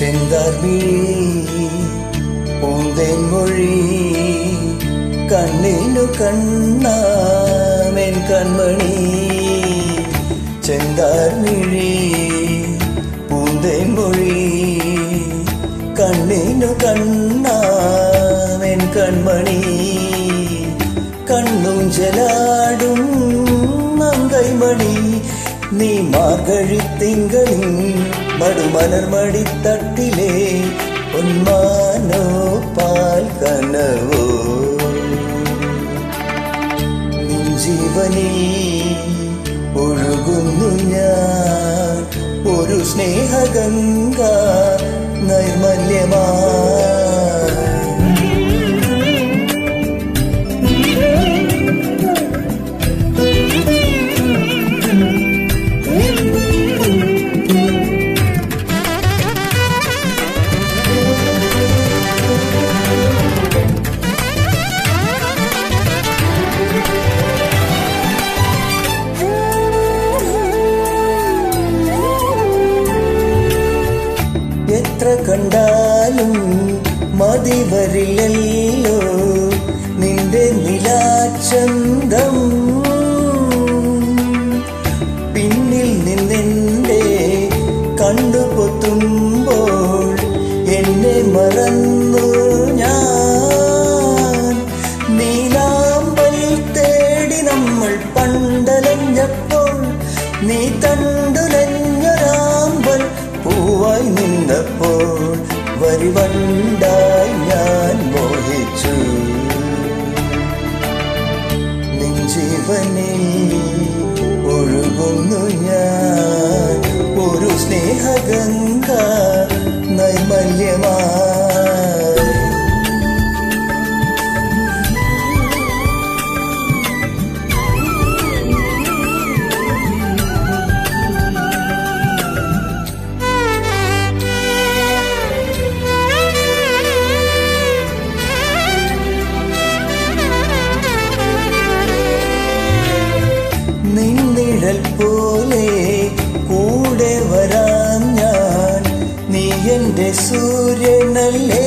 ചെങ്കാർമിഴി പൂന്തേൻ മൊഴി കണ്ണിനു കണ്ണാമെൻ കൺമണി. ചെന്താർമിഴി മൊഴി കണ്ണിനു കണ്ണാമെൻ കൺമണി. കണ്ണും ജലാടും മങ്കൈമണി നീ മാർഗഴി തിങ്കളിൽ മടുമലർമടിത്തട്ടിലെ ഉന്മാനോ പാൽ കനവോ? നിൻ ജീവനിൽ ഒഴുകുന്നു ഞാൻ ഒരു സ്നേഹഗംഗ മതി വരില്ലല്ലോ. നിന്റെ നിലാചന്തം പിന്നിൽ നിന്നെന്റെ കണ്ടുപൊത്തുമ്പോൾ എന്നെ മറന്നു ഞാൻ. നീലാമ്പൽ തേടി നമ്മൾ പണ്ടലഞ്ഞപ്പോൾ നീ തണ്ടുലഞ്ഞൊരാമ്പൽ പൂവായി നിന്നപ്പോൾ വരിവണ്ടായി ജീവനിൽ ഒഴുകുന്നു ഞാൻ. ഒരു സ്നേഹഗംഗ നൈമല്യമായി എന്റെ സൂര്യനല്ലേ?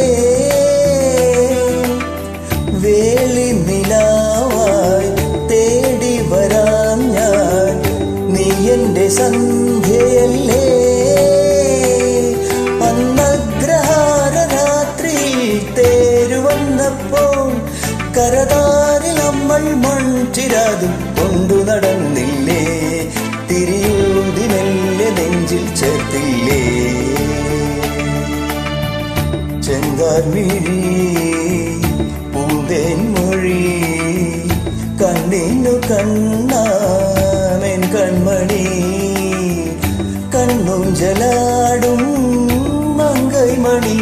വേളി നിലാവായി തേടി വരാൻ ഞാൻ നീ എന്റെ സന്ധ്യയല്ലേ? അന്നഗ്രഹാര രാത്രിയിൽ തേരുവന്നപ്പോൾ കരതാരിൽ നമ്മൾ മൺചിരാതും കൊണ്ടു നടന്നില്ലേ? തിരിയൂതി ചെങ്കാർമിഴി പൂന്തേൻ മൊഴി കണ്ണിനു കണ്ണാമെൻ കൺമണി കണ്ണും ജലാടും മങ്കൈമണി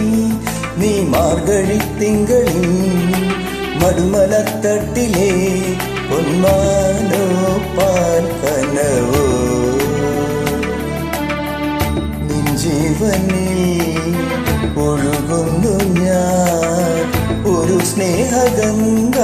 നീ മാർഗഴി തിങ്കളിൽ മടുമലത്തട്ടിലെ പൊന്മാനോ പാൽ ജീവനിൽ